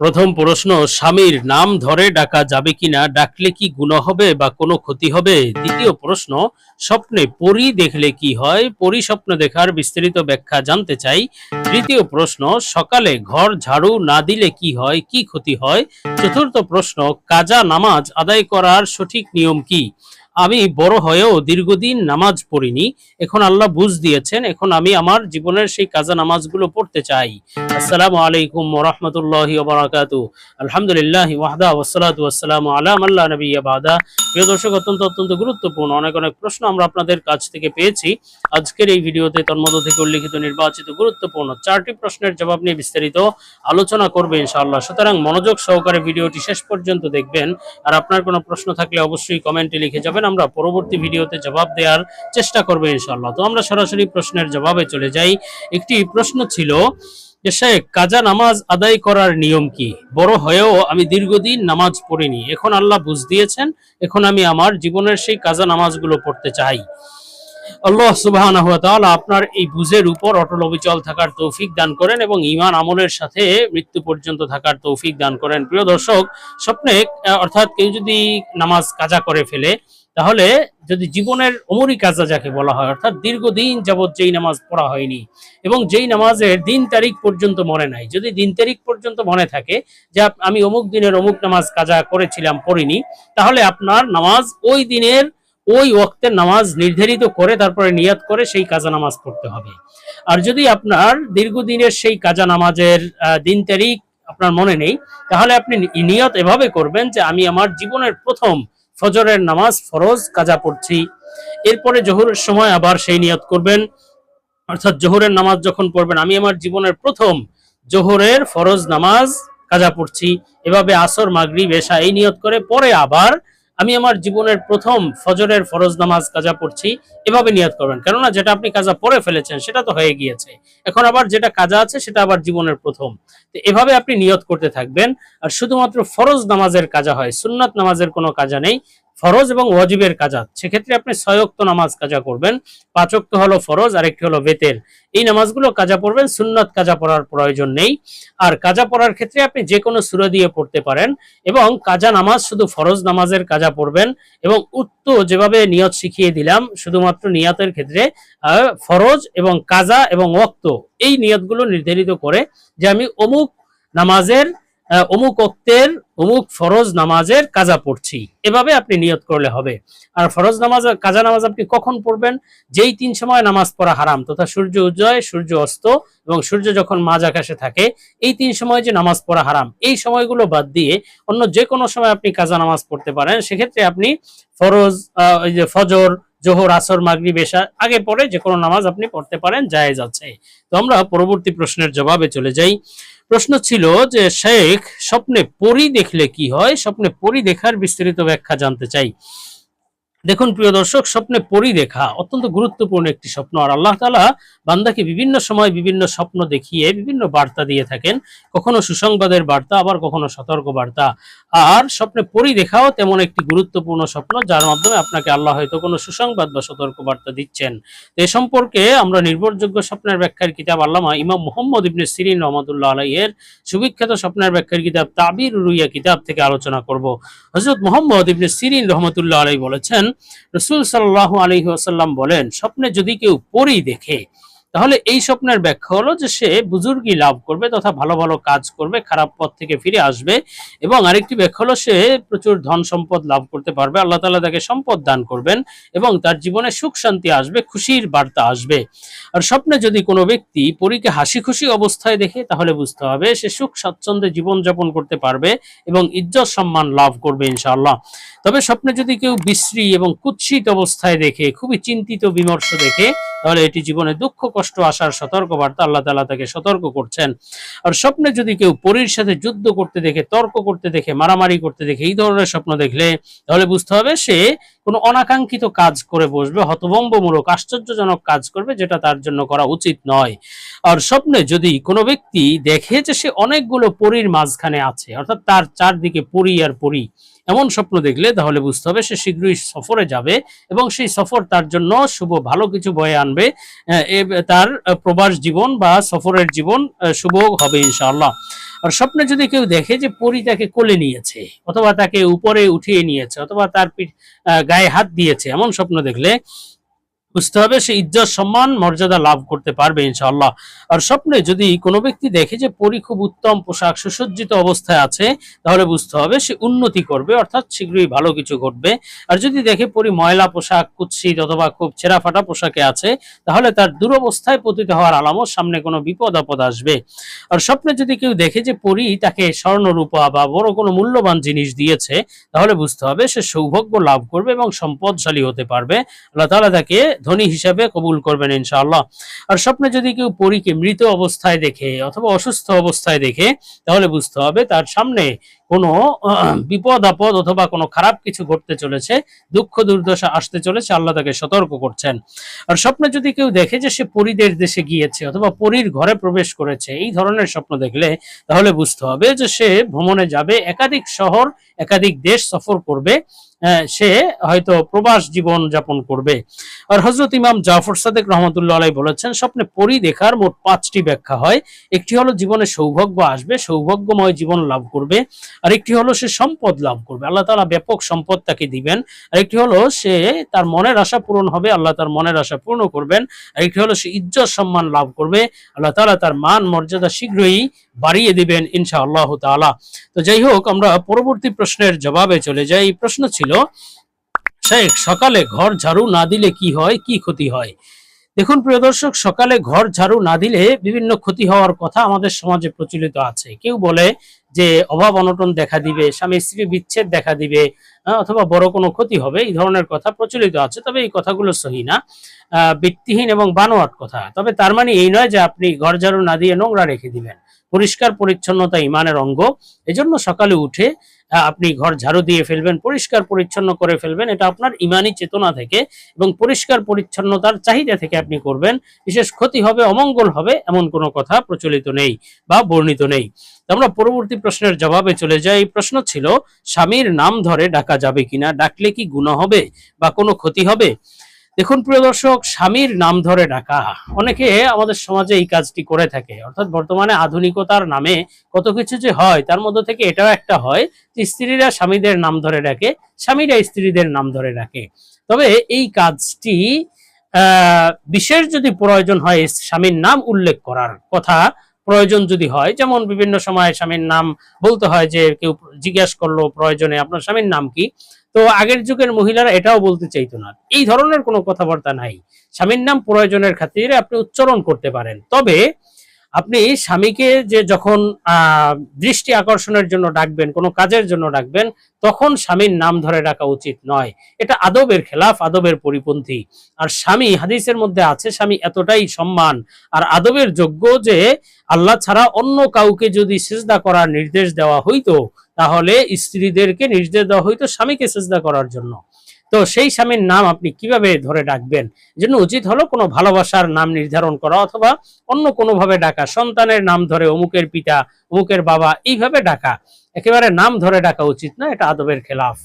প্রথম প্রশ্ন, স্বামীর নাম ধরে ডাকা যাবে কিনা, ডাকলে কি গুণ হবে বা কোনো ক্ষতি হবে? দ্বিতীয় প্রশ্ন, স্বপ্নে পরি দেখলে কি হয়? পরি স্বপ্ন দেখার বিস্তারিত ব্যাখ্যা জানতে চাই। তৃতীয় প্রশ্ন, সকালে ঘর ঝাড়ু না দিলে কি হয়, কি ক্ষতি হয়? চতুর্থ প্রশ্ন, কাজা নামাজ আদায় করার সঠিক নিয়ম কি? আমি বড় হয়েও দীর্ঘদিন নামাজ পড়িনি। এখন আল্লাহ বুঝ দিয়েছেন, এখন আমি আমার জীবনের সেই কাজা নামাজগুলো পড়তে চাই। আসসালামু আলাইকুম ওরহমতুল্লাহি ওবরাকাতু। আলহামদুলিল্লাহ ওয়াহদা ওয়াসসালাতু ওয়াসসালামু আলা মাল্লা নবিয়্যা বাদা। প্রিয় দর্শক, অত্যন্ত অত্যন্ত গুরুত্বপূর্ণ, অনেক অনেক প্রশ্ন আমরা আপনাদের কাছ থেকে পেয়েছি। আজকের এই ভিডিওতে তন্মধ্য থেকে উল্লিখিত নির্বাচিত গুরুত্বপূর্ণ চারটি প্রশ্নের জবাব নিয়ে বিস্তারিত আলোচনা করবে ইনশাআল্লাহ। সুতরাং মনোযোগ সহকারে ভিডিওটি শেষ পর্যন্ত দেখবেন। আর আপনার কোনো প্রশ্ন থাকলে অবশ্যই কমেন্টে লিখে যাবেন। আমরা পরবর্তী ভিডিওতে জবাব দেওয়ার চেষ্টা করব ইনশাল্লাহ তো আমরা সরাসরি প্রশ্নের জবাবে চলে যাই। একটি প্রশ্ন ছিল যে, শেখ, কাজা নামাজ আদায় করার নিয়ম কি? বড় হয়েও আমি দীর্ঘদিন নামাজ পড়িনি। এখন আল্লাহ বুঝ দিয়েছেন, এখন আমি আমার জীবনের সেই কাজা নামাজগুলো পড়তে চাই। আল্লাহ তাআলা আপনার এই বুঝের উপর অটল অবিচল থাকার তৌফিক দান করেন এবং ঈমান আমলের সাথে মৃত্যু পর্যন্ত থাকার তৌফিক দান করেন। প্রিয় দর্শক, স্বপ্নে অর্থাৎ কেউ যদি নামাজ কাজা করে ফেলে, তাহলে যদি জীবনের অমরি কাজা যাকে বলা হয়, অর্থাৎ দীর্ঘদিন যাবৎ যেই নামাজ পড়া হয়নি এবং যেই নামাজের দিন তারিখ পর্যন্ত মনে নাই, যদি দিন তারিখ পর্যন্ত মনে থাকে যে আমি অমুক দিনের অমুক নামাজ কাজা করেছিলাম, পড়িনি, তাহলে আপনার নামাজ ওই দিনের ওই ওয়াক্তের নামাজ নির্ধারিত করে, তারপরে নিয়াত করে সেই কাজা নামাজ পড়তে হবে। আর যদি আপনার দীর্ঘদিনের সেই কাজা নামাজের দিন তারিখ আপনার মনে নেই, তাহলে আপনি নিয়ত এভাবে করবেন যে আমি আমার জীবনের প্রথম ফজরের নামাজ ফরজ কাজা পড়ছি। এরপরে জোহরের সময় আবার সেই নিয়ত করবেন। অর্থাৎ জোহরের নামাজ যখন পড়বেন, আমি আমার জীবনের প্রথম জোহরের ফরজ নামাজ কাজা পড়ছি। এভাবে আসর, মাগরিব, এশা এই নিয়ত করে, পরে আবার আমি আমার জীবনের প্রথম ফজরের ফরজ নামাজ কাজা পড়ছি, এভাবে নিয়াদ করবেন। কেননা যেটা আপনি কাজা পরে ফেলেছেন, সেটা তো হয়ে গিয়েছে। এখন আবার যেটা কাজা আছে, সেটা আবার জীবনের প্রথম। তো এভাবে আপনি নিয়ত করতে থাকবেন। আর শুধুমাত্র ফরজ নামাজের কাজা হয়, সুন্নাত নামাজের কোনো কাজা নেই। ফরজ এবং ওয়াজিবের কাজা। সেক্ষেত্রে আপনি ছয়ক্ত নামাজ কাজা করবেন। পাঁচক্ত হলো ফরজ আর একটি হলো বেতের এই নামাজগুলো কাজা পড়বেন, সুন্নাত কাজা পড়ার প্রয়োজন নেই। আর কাজা পড়ার ক্ষেত্রে আপনি যে কোনো সুরা দিয়ে পড়তে পারেন এবং কাজা নামাজ শুধু ফরজ নামাজের কাজা পড়বেন এবং উত্ত যেভাবে নিয়ত শিখিয়ে দিলাম, শুধুমাত্র নিয়তের ক্ষেত্রে ফরজ এবং কাজা এবং ওক্ত এই নিয়তগুলো নির্ধারিত করে যে আমি অমুক নামাজের অমুক অক্তের অমুক ফরজ নামাজের কাজা পড়ছি। এভাবে আপনি নিয়ত করলে হবে। আর ফরজ নামাজ কাজা নামাজ আপনি কখন পড়বেন? যেই তিন সময় নামাজ পড়া হারাম তথা সূর্য উদয় সূর্য অস্ত এবং সূর্য যখন মাঝ আকাশে থাকে এই তিন সময় যে নামাজ পড়া হারাম এই সময়গুলো বাদ দিয়ে অন্য যে কোনো সময় আপনি কাজা নামাজ পড়তে পারেন। সেক্ষেত্রে আপনি ফরজ আহ, ওই যে ফজর জোহর, আসর মাগরি বেশা আগে, পরে যে কোনো নামাজ আপনি পড়তে পারেন, জায়েজ আছে। তো আমরা পরবর্তী প্রশ্নের জবাবে চলে যাই। প্রশ্ন ছিল যে, শেখ, স্বপ্নে পরি দেখলে কি হয়? স্বপ্নে পরি দেখার বিস্তারিত ব্যাখ্যা জানতে চাই। দেখুন, প্রিয় দর্শক, স্বপ্নে পরি দেখা অত্যন্ত গুরুত্বপূর্ণ একটি স্বপ্ন। আর আল্লাহ তাআলা বান্দাকে বিভিন্ন সময় বিভিন্ন স্বপ্ন দেখিয়ে বিভিন্ন বার্তা দিয়ে থাকেন। কখনো সুসংবাদের বার্তা, আবার কখনো সতর্ক বার্তা। আর স্বপ্নে পরি দেখাও তেমন একটি গুরুত্বপূর্ণ স্বপ্ন, যার মাধ্যমে আপনাকে আল্লাহ হয়তো কোনো সুসংবাদ বা সতর্ক বার্তা দিচ্ছেন। এ সম্পর্কে আমরা নির্ভরযোগ্য স্বপ্নের ব্যাখ্যার কিতাব আল্লামা ইমাম মোহাম্মদ ইবনে সিরিন রহমতুল্লাহ আলাইয়ের সুবিখ্যাত স্বপ্নের ব্যাখ্যার কিতাব তাবির রুইয়া কিতাব থেকে আলোচনা করব। হজরত মোহাম্মদ ইবনে সিরিন রহমতুল্লাহ আলাই বলেছেন রসুল সাল্লাহ আলহি আসাল্লাম বলেন স্বপ্নে যদি কেউ পরেই দেখে তাহলে এই স্বপ্নের ব্যাখ্যা হলো যে সে বুজুর্গি লাভ করবে তথা ভালো ভালো কাজ করবে, খারাপ পথ থেকে ফিরে আসবে এবং আরেকটি ব্যাখ্যা হলো সে প্রচুর ধন সম্পদ লাভ করতে পারবে, আল্লাহ তাআলা তাকে সম্পদ দান করবেন এবং তার জীবনে সুখ শান্তি আসবে, খুশির বার্তা আসবে। আর স্বপ্নে যদি কোনো ব্যক্তি পরীকে হাসি খুশি অবস্থায় দেখে, তাহলে বুঝতে হবে সে সুখ স্বাচ্ছন্দ্যে জীবনযাপন করতে পারবে এবং ইজ্জত সম্মান লাভ করবে ইনশাআল্লাহ। তবে স্বপ্নে যদি কেউ বিশ্রী এবং কুৎসিত অবস্থায় দেখে, খুবই চিন্তিত, বিমর্ষ দেখে তাহলে এটি জীবনে দুঃখ, কষ্ট আসার সতর্ক বার্তা আল্লাহ তালা তাকে সতর্ক করছেন। আর স্বপ্নে যদি কেউ পরীর সাথে যুদ্ধ করতে দেখে, তর্ক করতে দেখে, মারামারি করতে দেখে এই ধরনের স্বপ্ন দেখলে, তাহলে বুঝতে হবে সে কোনো অনাকাঙ্ক্ষিত কাজ করে বসবে, হতভম্বমূলক, আশ্চর্যজনক কাজ করবে, যেটা তার জন্য করা উচিত নয়। আর স্বপ্নে যদি কোনো ব্যক্তি দেখে যে সে অনেকগুলো পরীর মাঝখানে আছে, অর্থাৎ তার চারদিকে পরী আর পরী, এমন স্বপ্ন দেখলে তাহলে বুঝতে হবে সে শীঘ্রই সফরে যাবে এবং সেই সফর তার জন্য শুভ, ভালো কিছু বয়ে আনবে। তার প্রবাস জীবন বা সফরের জীবন শুভ হবে ইনশাআল্লাহ। আর স্বপ্নে যদি কেউ দেখে যে পরী তাকে কোলে নিয়েছে, অথবা তাকে উপরে উঠিয়ে নিয়েছে, অথবা তার গায়ে হাত দিয়েছে, এমন স্বপ্ন দেখলে বুঝতে হবে, সে ইজ্জত, সম্মান, মর্যাদা লাভ করতে পারবে ইনশাআল্লাহ। আর স্বপ্নে যদি কোনো ব্যক্তি দেখে যে পরি খুব উত্তম, পোশাক সুসজ্জিত অবস্থায় আছে, তাহলে বুঝতে হবে সে উন্নতি করবে, অর্থাৎ শীঘ্রই ভালো কিছু ঘটবে। আর যদি দেখে পরি ময়লা পোশাক, কুৎসিত অথবা খুব ছেঁড়া ফাটা পোশাকে আছে, তাহলে তার দুরবস্থায় পতিত হওয়ার আলামত সামনে কোনো বিপদ, আপদ আসবে। আর স্বপ্নে যদি কেউ দেখে যে পরি তাকে স্বর্ণরূপা বা বড় কোনো মূল্যবান জিনিস দিয়েছে, তাহলে বুঝতে হবে সে সৌভাগ্য লাভ করবে এবং সম্পদশালী হতে পারবে। আল্লাহ তাআলা তাকে ধনী হিসাবে কবুল করবেন ইনশাআল্লাহ। আর স্বপ্নে যদি কেউ পরীকে মৃত অবস্থায় দেখে অথবা অসুস্থ অবস্থায় দেখে, তাহলে বুঝতে হবে তার সামনে কোনো বিপদ, আপদ অথবা কোনো খারাপ কিছু ঘটতে চলেছে, দুঃখ, দুর্দশা আসতে চলেছে, আল্লাহ তাকে সতর্ক করছেন। আর স্বপ্নে যদি কেউ দেখে যে সে পরীদের দেশে গিয়েছে অথবা পরীর ঘরে প্রবেশ করেছে, এই ধরনের স্বপ্ন দেখলে তাহলে বুঝতে হবে যে সে ভ্রমণে যাবে, একাধিক শহর, একাধিক দেশ সফর করবে সে হয়তো প্রবাস জীবন যাপন করবে। আর হজরত ইমাম জাফর সাদেক রহমতুল্লাহ আলাই বলেছেন, স্বপ্নে পরি দেখার মোট পাঁচটি ব্যাখ্যা হয়। একটি হলো, জীবনে সৌভাগ্য আসবে, সৌভাগ্যময় জীবন লাভ করবে। আর একটি হলো সে সম্পদ লাভ করবে। আল্লাহ তালা ব্যাপক সম্পদ তাকে দিবেন। আর একটি হলো সে তার মনের আশা পূরণ হবে, আল্লাহ তার মনের আশা পূর্ণ করবেন। আর একটি হলো সে ইজ্জত সম্মান লাভ করবে, আল্লাহ তাআলা তার মান মর্যাদা শীঘ্রই বাড়িয়ে দিবেন ইনশা আল্লাহ তাআলা। তো যাই হোক, আমরা পরবর্তী প্রশ্নের জবাবে চলে যাই। প্রশ্ন ছিল, শেখ, সকালে ঘর ঝাড়ু না দিলে কি হয়, কি ক্ষতি হয়? দেখুন, প্রিয় দর্শক, সকালে ঘর ঝাড়ু না দিলে বিভিন্ন ক্ষতি হওয়ার কথা আমাদের সমাজে প্রচলিত আছে। কেউ বলে যে অভাব অনটন দেখা দিবে, স্বামী স্ত্রী বিচ্ছেদ দেখা দিবে অথবা বড় কোনো ক্ষতি হবে, এই ধরনের কথা প্রচলিত আছে। তবে এই কথাগুলো সহি না। ভিত্তিহীন এবং বানোয়াট কথা। তবে তার মানে এই নয় যে আপনি ঘর ঝাড়ু না দিয়ে নোংরা রেখে দিবেন। পরিষ্কার পরিচ্ছন্নতা ইমানের অঙ্গ। এজন্য সকালে উঠে আপনি ঘর ঝাড়ু দিয়ে ফেলবেন, পরিষ্কার পরিচ্ছন্ন করে ফেলবেন, এটা আপনার ইমানি চেতনা থেকে এবং পরিষ্কার পরিচ্ছন্নতার চাহিদা থেকে আপনি করবেন। বিশেষ ক্ষতি হবে, অমঙ্গল হবে, এমন কোনো কথা প্রচলিত নেই বা বর্ণিত নেই। আমরা পরবর্তী প্রশ্নের জবাবে চলে যাই। প্রশ্ন ছিল, স্বামীর নাম ধরে ডাকা যাবে কিনা? ডাকলে কি গুণ হবে বা কোনো ক্ষতি হবে? দেখুন, প্রিয় দর্শক, স্বামীর নাম ধরে ডাকা। অনেকে আমাদের সমাজে এই কাজটি করে থাকে। অর্থাৎ বর্তমানে আধুনিকতার নামে কত কিছু যে হয়, তার মধ্যে থেকে এটাও একটা হয় যে স্ত্রীরা স্বামীদের নাম ধরে ডাকে, স্বামীরা স্ত্রীদের নাম ধরে ডাকে। তবে এই কাজটি বিশেষ যদি প্রয়োজন হয়, স্বামীর নাম উল্লেখ করার কথা প্রয়োজন যদি হয়, যেমন বিভিন্ন সময় স্বামীর নাম বলতে হয় যে কেউ জিজ্ঞেস করল প্রয়োজনে আপনার স্বামীর নাম কি তো আগের যুগের মহিলারা এটাও বলতে চাইতো না। এই ধরনের কোনো কথাবার্তা নাই। স্বামীর নাম প্রয়োজনের খাতিরে আপনি উচ্চারণ করতে পারেন। তবে আপনি স্বামীকে যে যখন দৃষ্টি আকর্ষণের জন্য ডাকবেন, কোনো কাজের জন্য ডাকবেন, তখন স্বামীর নাম ধরে ডাকা উচিত নয়। এটা আদবের খেলাফ, আদবের পরিপন্থী। আর স্বামী, হাদিসের মধ্যে আছে, স্বামী এতটাই সম্মান আর আদবের যোগ্য যে আল্লাহ ছাড়া অন্য কাউকে যদি সেজদা করার নির্দেশ দেওয়া হইতো তাহলে স্ত্রীদেরকে নির্দেশ দেওয়া হইতো স্বামীকে সেজদা করার জন্য। তো সেই স্বামীর নাম আপনি কীভাবে ধরে ডাকবেন? জন্য উচিত হলো কোনো ভালোবাসার নাম নির্ধারণ করা অথবা অন্য কোনোভাবে ডাকা। সন্তানের নাম ধরে অমুকের পিতা, অমুকের বাবা এইভাবে ডাকা। একেবারে নাম ধরে ডাকা উচিত না, এটা আদবের খেলাফ।